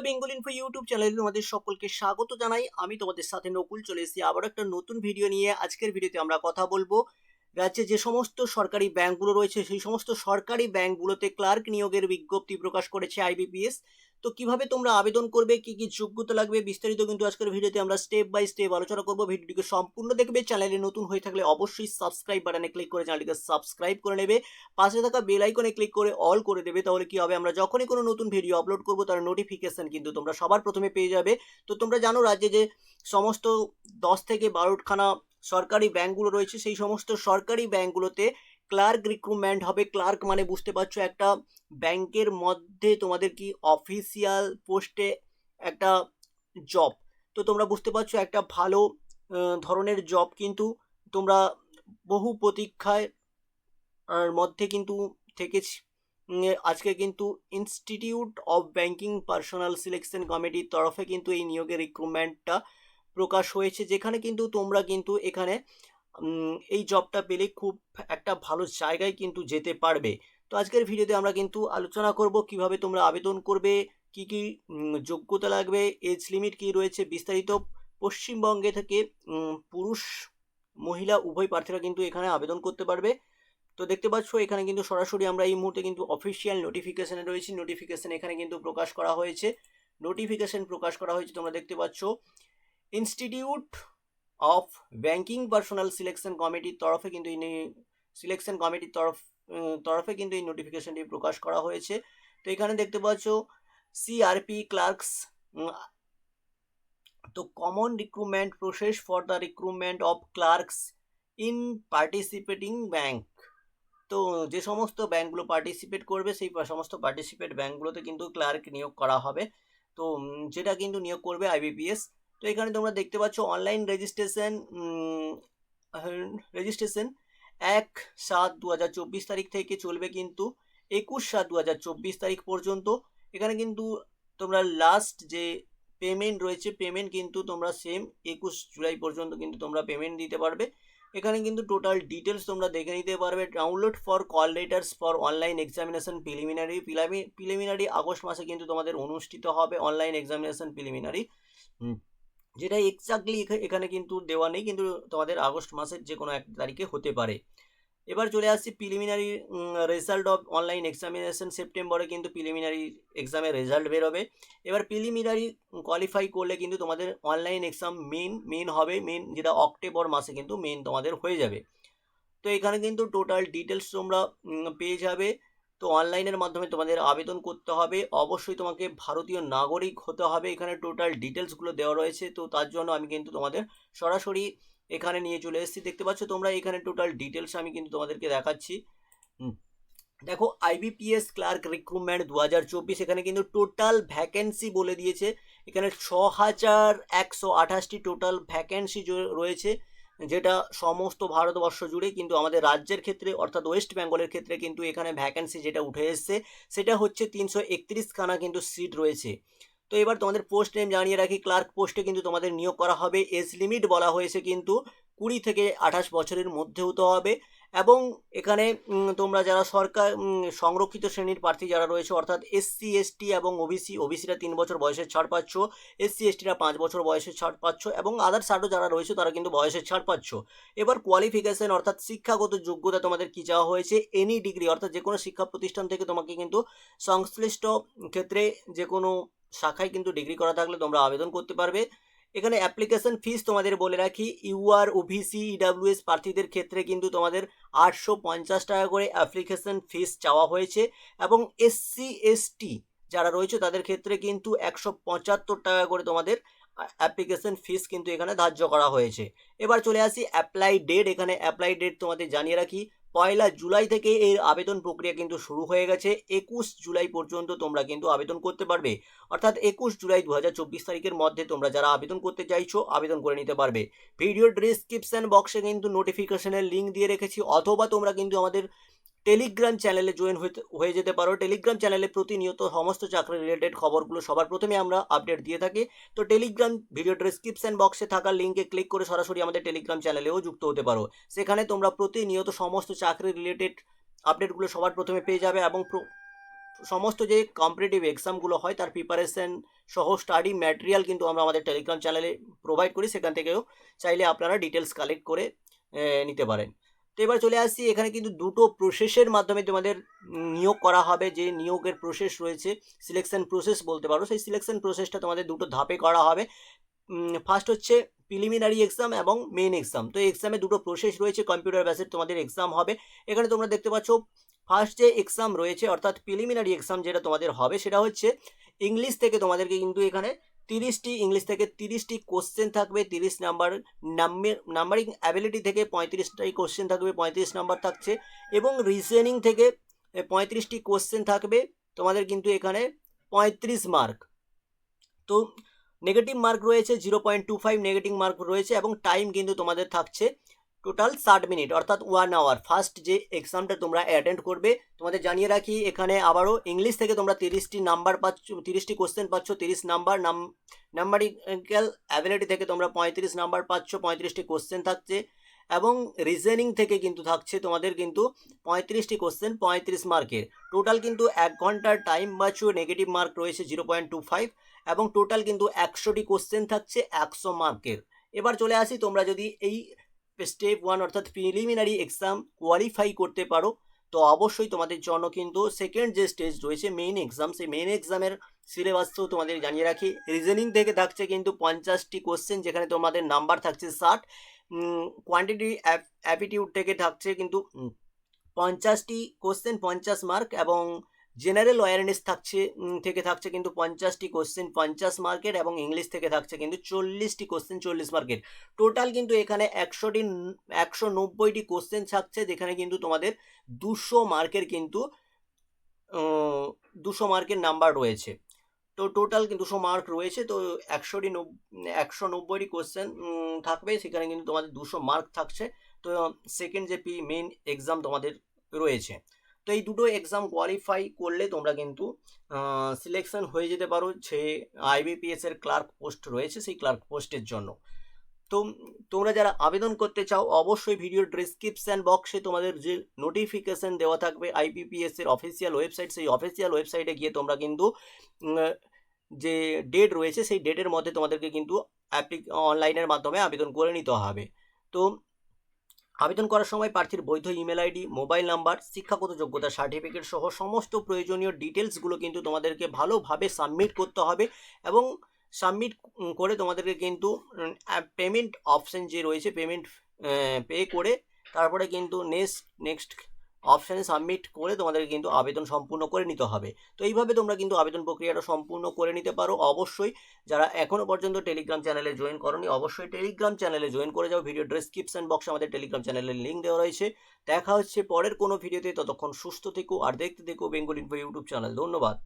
বন্ধুরা Bengal info YouTube চ্যানেলে তোমাদের সকলকে স্বাগত জানাই। আমি তোমাদের সাথে নকুল, চলে এসেছি আবার একটা নতুন ভিডিও নিয়ে। আজকের ভিডিওতে আমরা কথা বলব রাজ্যে যে সমস্ত সরকারি ব্যাংকগুলো রয়েছে, সেই সমস্ত সরকারি ব্যাংকগুলোতে ক্লার্ক নিয়োগের বিজ্ঞপ্তি প্রকাশ করেছে আইবিপিএস তো কীভাবে তোমরা আবেদন করবে? কি কি যোগ্যতা লাগবে? বিস্তারিত কিন্তু আজকের ভিডিওতে আমরা স্টেপ বাই স্টেপ আলোচনা করব। ভিডিওটিকে সম্পূর্ণ দেখবে। চ্যানেলে নতুন হয়ে থাকলে অবশ্যই সাবস্ক্রাইব বাটনে ক্লিক করে চ্যানেলটিকে সাবস্ক্রাইব করে নেবে। পাশে থাকা বেল আইকনে ক্লিক করে অল করে দেবে। তাহলে কি হবে? আমরা যখনই কোনো নতুন ভিডিও আপলোড করব, তার নোটিফিকেশন কিন্তু তোমরা সবার প্রথমে পেয়ে যাবে। তো তোমরা জানো রাজ্যে যে সমস্ত দশ থেকে বারোখানা সরকারি ব্যাংকগুলো রয়েছে, সেই সমস্ত সরকারি ব্যাংকগুলোতে ক্লার্ক রিক্রুটমেন্ট হবে। ক্লার্ক মানে বুঝতে পারছ, একটা ব্যাংকের মধ্যে তোমাদের কি অফিসিয়াল পোস্টে একটা জব তো তোমরা বুঝতে পারছ, একটা ভালো ধরনের জব কিন্তু তোমরা বহু প্রতীক্ষায় মধ্যে কিন্তু থেকেছি। আজকে কিন্তু institute of banking personnel selection কমিটির তরফে কিন্তু এই নিয়োগের রিক্রুটমেন্টটা প্রকাশ হয়েছে, যেখানে কিন্তু তোমরা কিন্তু এখানে এই জবটা পেলে খুব একটা ভালো জায়গায় কিন্তু যেতে পারবে। তো আজকের ভিডিওতে আমরা কিন্তু আলোচনা করব কীভাবে তোমরা আবেদন করবে, কি কি যোগ্যতা লাগবে এজ লিমিট কি রয়েছে বিস্তারিত। পশ্চিমবঙ্গে থেকে পুরুষ, মহিলা উভয় প্রার্থীরা কিন্তু এখানে আবেদন করতে পারবে। তো দেখতে পাচ্ছ, এখানে কিন্তু সরাসরি আমরা এই মুহূর্তে কিন্তু অফিসিয়াল নোটিফিকেশানে রয়েছি। নোটিফিকেশান এখানে কিন্তু প্রকাশ করা হয়েছে। নোটিফিকেশন প্রকাশ করা হয়েছে, তোমরা দেখতে পাচ্ছ। Institute of banking personnel selection কমিটির তরফে কিন্তু এই সিলেকশন কমিটির তরফ তরফে কিন্তু এই নোটিফিকেশনটি প্রকাশ করা হয়েছে। তো এখানে দেখতে পাচ্ছ সিআরপি ক্লার্কস তো common recruitment process for the recruitment of clerks in participating bank তো যে সমস্ত ব্যাংকগুলো পার্টিসিপেট করবে, সেই সমস্ত পার্টিসিপেট ব্যাংকগুলোতে কিন্তু ক্লার্ক নিয়োগ করা হবে। তো যেটা কিন্তু নিয়োগ করবে আইবিপিএস তো এখানে তোমরা দেখতে পাচ্ছ অনলাইন রেজিস্ট্রেশন রেজিস্ট্রেশন এক সাত দু তারিখ থেকে চলবে কিন্তু একুশ সাত দু তারিখ পর্যন্ত। এখানে কিন্তু তোমরা লাস্ট যে পেমেন্ট রয়েছে পেমেন্ট কিন্তু তোমরা সেম একুশ জুলাই পর্যন্ত কিন্তু তোমরা পেমেন্ট দিতে পারবে। এখানে কিন্তু টোটাল ডিটেলস তোমরা দেখে নিতে পারবে। Download for call letters for online examination preliminary preliminary August মাসে কিন্তু তোমাদের অনুষ্ঠিত হবে অনলাইন এক্সামিনেশন প্রিলিমিনারি যেটা এক্স্যাক্টলি এখানে কিন্তু দেওয়া নেই, কিন্তু তোমাদের আগস্ট মাসের যে কোনো এক তারিখে হতে পারে। এবার চলে আসছি preliminary result of online examination সেপ্টেম্বরে কিন্তু প্রিলিমিনারি এক্সামের রেজাল্ট বেরোবে। এবার প্রিলিমিনারি কোয়ালিফাই করলে কিন্তু তোমাদের অনলাইন এক্সাম মেন মেন হবে মেন যেটা অক্টোবর মাসে কিন্তু মেন তোমাদের হয়ে যাবে। তো এখানে কিন্তু টোটাল ডিটেলস তোমরা পেয়ে যাবে। তো অনলাইনের মাধ্যমে তোমাদের আবেদন করতে হবে। অবশ্যই তোমাকে ভারতীয় নাগরিক হতে হবে। এখানে টোটাল ডিটেলসগুলো দেওয়া রয়েছে। তো তার জন্য আমি কিন্তু তোমাদের সরাসরি এখানে নিয়ে চলে এসেছি। দেখতে পাচ্ছ তোমরা এখানে টোটাল ডিটেলস আমি কিন্তু তোমাদেরকে দেখাচ্ছি। দেখো আইবিপিএস ক্লার্ক রিক্রুটমেন্ট দু হাজার চব্বিশ এখানে কিন্তু টোটাল ভ্যাকেন্সি বলে দিয়েছে। এখানে ছ হাজার একশো আঠাশটি টোটাল ভ্যাকেন্সি রয়েছে। যেটা সমস্ত ভারতবর্ষ জুড়ে কিন্তু আমাদের রাজ্যের ক্ষেত্রে, অর্থাৎ ওয়েস্ট বেঙ্গলের ক্ষেত্রে কিন্তু এখানে ভ্যাকেন্সি যেটা উঠে এসছে, সেটা হচ্ছে তিনশো একত্রিশখানা কিন্তু সিট রয়েছে। তো এবার তোমাদের পোস্ট নেম জানিয়ে রাখি ক্লার্ক পোস্টে কিন্তু তোমাদের নিয়োগ করা হবে। এজ লিমিট বলা হয়েছে কিন্তু কুড়ি থেকে আঠাশ বছরের মধ্যে হতে হবে। এবং এখানে তোমরা যারা সরকার সংরক্ষিত শ্রেণির প্রার্থী যারা রয়েছে, অর্থাৎ এসসি, এসটি এবং ওবিসি, ওবিসিরা তিন বছর বয়সের ছাড় পাচ্ছ, এসসি, এসটিরা পাঁচ বছর বয়সের ছাড় পাচ্ছ এবং আদার সার্টও যারা রয়েছে, তারা কিন্তু বয়সের ছাড় পাচ্ছ। এবার কোয়ালিফিকেশন অর্থাৎ শিক্ষাগত যোগ্যতা তোমাদের কী চাওয়া হয়েছে? এনি ডিগ্রি অর্থাৎ যে কোনো শিক্ষা প্রতিষ্ঠান থেকে তোমাকে কিন্তু সংশ্লিষ্ট ক্ষেত্রে যে কোনো শাখায় কিন্তু ডিগ্রি করা থাকলে তোমরা আবেদন করতে পারবে। এখানে অ্যাপ্লিকেশন ফিস তোমাদের বলে রাখি ইউআর ওভিসি ইডাব্লিউএস প্রার্থীদের ক্ষেত্রে কিন্তু তোমাদের আটশো পঞ্চাশ টাকা করে অ্যাপ্লিকেশন ফিস চাওয়া হয়েছে এবং এসসি এসটি যারা রয়েছে তাদের ক্ষেত্রে কিন্তু একশো পঁচাত্তর টাকা করে তোমাদের অ্যাপ্লিকেশন ফিস কিন্তু এখানে ধার্য করা হয়েছে। এবার চলে আসি অ্যাপ্লাই ডেট এখানে অ্যাপ্লাই ডেট তোমাদের জানিয়ে রাখি, পয়লা জুলাই থেকে এর আবেদন প্রক্রিয়া কিন্তু শুরু হয়ে গেছে। একুশ জুলাই পর্যন্ত তোমরা কিন্তু আবেদন করতে পারবে। অর্থাৎ একুশ জুলাই দু হাজার চব্বিশ তারিখের মধ্যে তোমরা যারা আবেদন করতে চাইছো, আবেদন করে নিতে পারবে। ভিডিও ডিসক্রিপশন বক্সে কিন্তু নোটিফিকেশনের লিঙ্ক দিয়ে রেখেছি, অথবা তোমরা কিন্তু আমাদের টেলিগ্রাম চ্যানেলে জয়েন হয়ে যেতে পারো। টেলিগ্রাম চ্যানেলে প্রতিনিয়ত সমস্ত চাকরি রিলেটেড খবরগুলো সবার প্রথমে আমরা আপডেট দিয়ে থাকি। তো টেলিগ্রাম ভিডিও ডিসক্রিপশন বক্সে থাকা লিঙ্কে ক্লিক করে সরাসরি আমাদের টেলিগ্রাম চ্যানেলেও যুক্ত হতে পারো। সেখানে তোমরা প্রতিনিয়ত সমস্ত চাকরি রিলেটেড আপডেটগুলো সবার প্রথমে পেয়ে যাবে এবং সমস্ত যে কম্পিটিটিভ এক্সামগুলো হয়, তার প্রিপারেশন সহ স্টাডি ম্যাটেরিয়াল কিন্তু আমরা আমাদের টেলিগ্রাম চ্যানেলে প্রোভাইড করি। সেখান থেকেও চাইলে আপনারা ডিটেলস কালেক্ট করে নিতে পারেন। তো এবার চলে আসছি এখানে কিন্তু দুটো প্রসেসের মাধ্যমে তোমাদের নিয়োগ করা হবে, যে নিয়োগের প্রসেস রয়েছে সিলেকশন প্রসেস বলতে পারো। সেই সিলেকশন প্রসেসটা তোমাদের দুটো ধাপে করা হবে। ফার্স্ট হচ্ছে প্রিলিমিনারি এক্সাম এবং মেন এক্সাম তো এক্সামে দুটো প্রসেস রয়েছে কম্পিউটার বেসের তোমাদের এক্সাম হবে। এখানে তোমরা দেখতে পাচ্ছ ফার্স্ট যে এক্সাম রয়েছে, অর্থাৎ প্রিলিমিনারি এক্সাম যেটা তোমাদের হবে, সেটা হচ্ছে ইংলিশ থেকে তোমাদেরকে কিন্তু এখানে তিরিশটি ইংলিশ থেকে তিরিশটি কোশ্চেন থাকবে, তিরিশ নাম্বার নাম্বার অ্যাবিলিটি থেকে পঁয়ত্রিশটাই কোশ্চেন থাকবে, পঁয়ত্রিশ নাম্বার থাকছে এবং রিজনিং থেকে পঁয়ত্রিশটি কোশ্চেন থাকবে, তোমাদের কিন্তু এখানে পঁয়ত্রিশ মার্ক তো নেগেটিভ মার্ক রয়েছে zero point two five negative mark রয়েছে এবং টাইম কিন্তু তোমাদের থাকছে টোটাল ষাট মিনিট অর্থাৎ ওয়ান আওয়ার ফার্স্ট যে এক্সামটা তোমরা অ্যাটেন্ড করবে, তোমাদের জানিয়ে রাখি, এখানে আবারও ইংলিশ থেকে তোমরা তিরিশটি নাম্বার পাচ্ছ, তিরিশটি কোশ্চেন পাচ্ছ, তিরিশ নাম্বার নাম নাম্বারিক্যাল অ্যাবিলিটি থেকে তোমরা পঁয়ত্রিশ নাম্বার পাচ্ছ, পঁয়ত্রিশটি কোশ্চেন থাকছে। এবং রিজনিং থেকে কিন্তু থাকছে তোমাদের কিন্তু পঁয়ত্রিশটি কোশ্চেন পঁয়ত্রিশ মার্কের টোটাল কিন্তু এক ঘণ্টার টাইম বাঁচু নেগেটিভ মার্ক রয়েছে জিরো পয়েন্ট টু ফাইভ এবং টোটাল কিন্তু একশোটি কোশ্চেন থাকছে, একশো মার্কের এবার চলে আসি, তোমরা যদি এই স্টেপ ওয়ান অর্থাৎ প্রিলিমিনারি এক্সাম কোয়ালিফাই করতে পারো, তো অবশ্যই তোমাদের জন্য কিন্তু সেকেন্ড যে স্টেজ রয়েছে মেইন এক্সাম সেই মেইন এক্সামের সিলেবাস তো তোমাদের জানিয়ে রাখি। রিজনিং থেকে থাকছে কিন্তু পঞ্চাশটি কোশ্চেন যেখানে তোমাদের নাম্বার থাকছে ষাট কোয়ান্টিটি অ্যাপিটিউড থেকে থাকছে কিন্তু পঞ্চাশটি কোশ্চেন পঞ্চাশ মার্ক এবং জেনারেল অ্যাওয়ারনেস থাকছে থেকে থাকছে কিন্তু পঞ্চাশটি কোশ্চেন পঞ্চাশ মার্কের এবং ইংলিশ থেকে থাকছে কিন্তু চল্লিশটি কোশ্চেন চল্লিশ মার্কের টোটাল কিন্তু এখানে একশোটি একশো নব্বইটি কোশ্চেন থাকছে, যেখানে কিন্তু তোমাদের দুশো মার্কের কিন্তু দুশো মার্কের নাম্বার রয়েছে। তো টোটাল কিন্তু দুশো মার্ক রয়েছে, তো একশোটি একশো নব্বইটি কোশ্চেন থাকবে, সেখানে কিন্তু তোমাদের দুশো মার্ক থাকছে। তো সেকেন্ড যে পি মেন এক্সাম তোমাদের রয়েছে। তো এই দুটো এক্সাম কোয়ালিফাই করলে তোমরা কিন্তু সিলেকশন হয়ে যেতে পারো। যে আইবিপিএস এর ক্লার্ক পোস্ট রয়েছে, সেই ক্লার্ক পোস্টের জন্য। তো তোমরা যারা আবেদন করতে চাও, অবশ্যই ভিডিওর ডিসক্রিপশন বক্সে তোমাদের যে নোটিফিকেশান দেওয়া থাকবে আইপিপিএস এর অফিসিয়াল ওয়েবসাইট সেই অফিসিয়াল ওয়েবসাইটে গিয়ে তোমরা কিন্তু যে ডেট রয়েছে, সেই ডেটের মধ্যে তোমাদেরকে কিন্তু অ্যাপ্লিক অনলাইনের মাধ্যমে আবেদন করে নিতে হবে। তো আবেদন করার সময় প্রার্থীর বৈধ ইমেল আইডি, মোবাইল নাম্বার, শিক্ষাগত যোগ্যতা সার্টিফিকেট সহ সমস্ত প্রয়োজনীয় ডিটেলসগুলো কিন্তু তোমাদেরকে ভালোভাবে সাবমিট করতে হবে এবং সাবমিট করে তোমাদেরকে কিন্তু পেমেন্ট অপশান যে রয়েছে, পেমেন্ট পে করে তারপরে কিন্তু নেক্সট নেক্সট অপশানে সাবমিট করে তোমাদের কিন্তু আবেদন সম্পূর্ণ করে নিতে হবে। তো এইভাবে তোমরা কিন্তু আবেদন প্রক্রিয়াটা সম্পূর্ণ করে নিতে পারো। অবশ্যই যারা এখনও পর্যন্ত টেলিগ্রাম চ্যানেলে জয়েন করনি, অবশ্যই টেলিগ্রাম চ্যানেলে জয়েন করে যাও। ভিডিও ডেসক্রিপশন বক্সে আমাদের টেলিগ্রাম চ্যানেলের লিঙ্ক দেওয়া রয়েছে। দেখা হচ্ছে পরের কোনো ভিডিওতে ততক্ষণ সুস্থ থেকো আর দেখতে থেকো বেঙ্গল ইনফো ইউটিউব চ্যানেল ধন্যবাদ।